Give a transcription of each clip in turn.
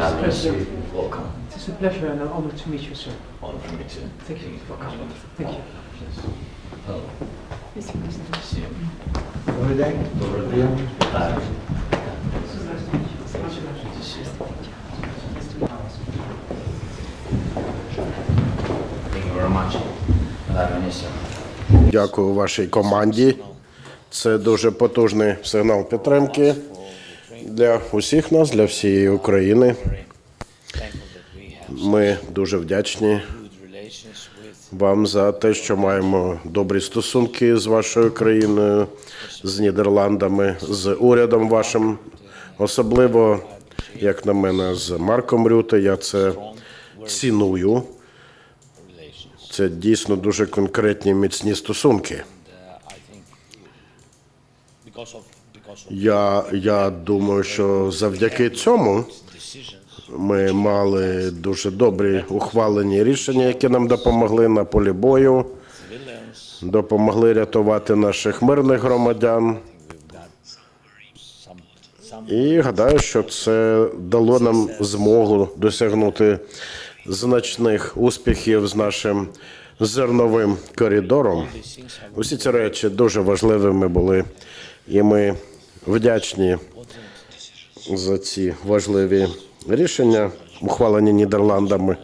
having us. President. Welcome. It's a pleasure and an honor to meet you, sir. Honor for me too. Thank you for coming. Thank you. Hello. Mr. President. See you. Добрий день. Добрий день. Bye. Thank you very much for having Дякую вашій команді. Це дуже потужний сигнал підтримки для усіх нас, для всієї України. Ми дуже вдячні вам за те, що маємо добрі стосунки з вашою країною, з Нідерландами, з урядом вашим, особливо, як на мене, з Марком Рюте. Я це ціную. Це дійсно дуже конкретні міцні стосунки. Я, я думаю, що завдяки цьому ми мали дуже добрі ухвалені рішення, які нам допомогли на полі бою, допомогли рятувати наших мирних громадян. І гадаю, що це дало нам змогу досягнути значних успіхів з нашим зерновим коридором. Усі ці речі дуже важливими були, і ми вдячні за ці важливі рішення, ухвалені Нідерландами.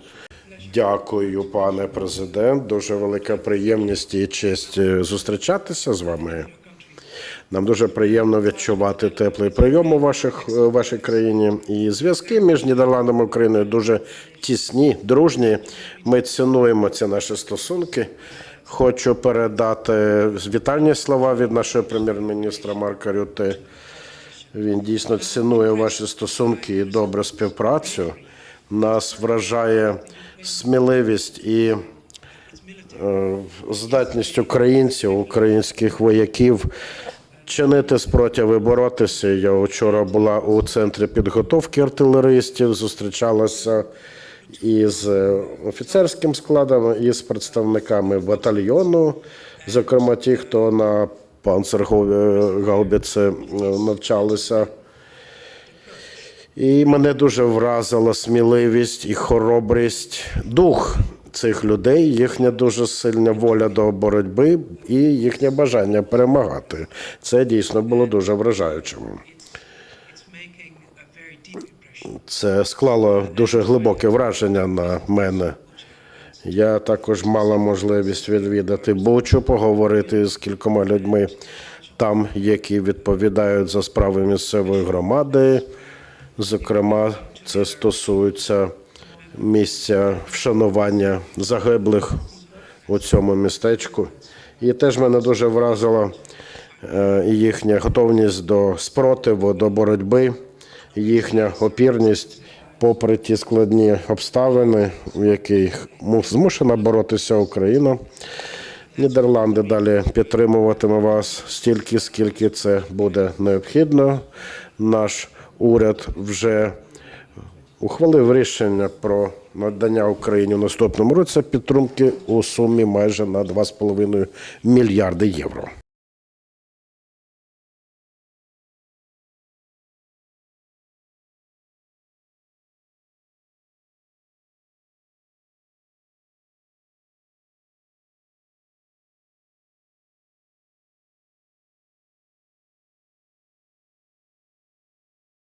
Дякую, пане президент. Дуже велика приємність і честь е, зустрічатися з вами. Нам дуже приємно відчувати теплий прийом у ваших, е, вашій країні. І зв'язки між Нідерландами і Україною дуже тісні, дружні. Ми цінуємо ці наші стосунки. Хочу передати вітальні слова від нашого прем'єр-міністра Марка Рюте. Він дійсно цінує ваші стосунки і добру співпрацю. Нас вражає сміливість і е, здатність українців, українських вояків чинити спротив і боротися. Я вчора була у центрі підготовки артилеристів, зустрічалася із е, офіцерським складом, і з представниками батальйону, зокрема ті, хто на панцергаубіці навчалися. І мене дуже вразила сміливість і хоробрість, дух цих людей, їхня дуже сильна воля до боротьби і їхнє бажання перемагати. Це дійсно було дуже вражаючим. Це склало дуже глибоке враження на мене. Я також мала можливість відвідати Бучу, поговорити з кількома людьми там, які відповідають за справи місцевої громади. Зокрема, це стосується місця вшанування загиблих у цьому містечку. І теж мене дуже вразила е, їхня готовність до спротиву, до боротьби, їхня опірність, попри ті складні обставини, в яких му- змушена боротися Україна. Нідерланди далі підтримуватиме вас стільки, скільки це буде необхідно. Наш уряд вже ухвалив рішення про надання Україні в наступному році підтримки у сумі майже на 2,5 мільярди євро.